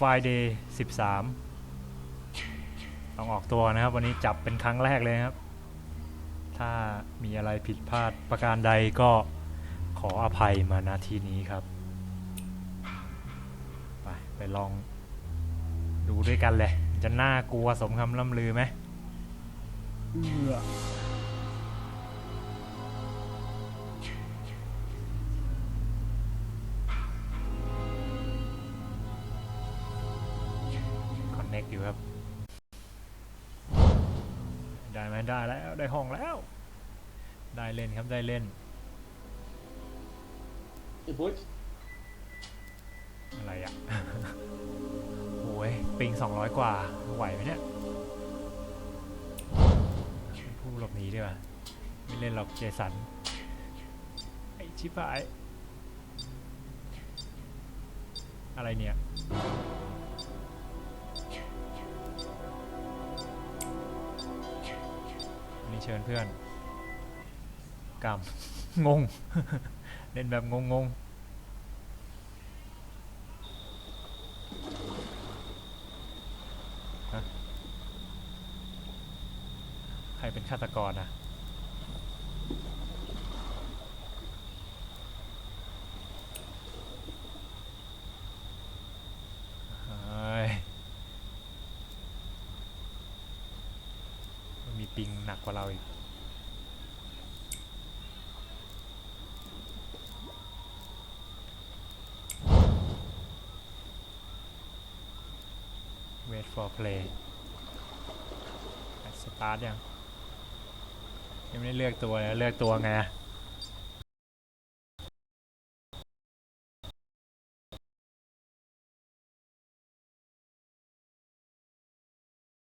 Friday 13 ต้องออกตัวนะครับ วันนี้จับเป็นครั้งแรกเลยครับ ถ้ามีอะไรผิดพลาดประการใดก็ขออภัยมาณที่นี้ครับ ไปไปลองดูด้วยกันเลย จะน่ากลัวสมคำล่ำลือไหม นเน็กอยู่ครับ ได้ไหมได้แล้วได้ห้องแล้ว ได้เล่นครับได้เล่นไอ้พุทธอะไรอะ่ะ โอ้ยปิง200กว่า ไหวไหมเนี่ยเป็นผู้หลบหนีดีกว่าไม่เล่นหรอกเจสัน ไอชิบหาย อะไรเนี่ย นนี้เชิญเพื่อนกรรมงง เล่นแบบงงงใครเป็นฆาตกรอะ เฮ้ยมันมี ปิงหนักกว่าเราอีก wait for play สตาร์ทยัง ยังไม่ได้เลือกตัวเลยเลือกตัวไง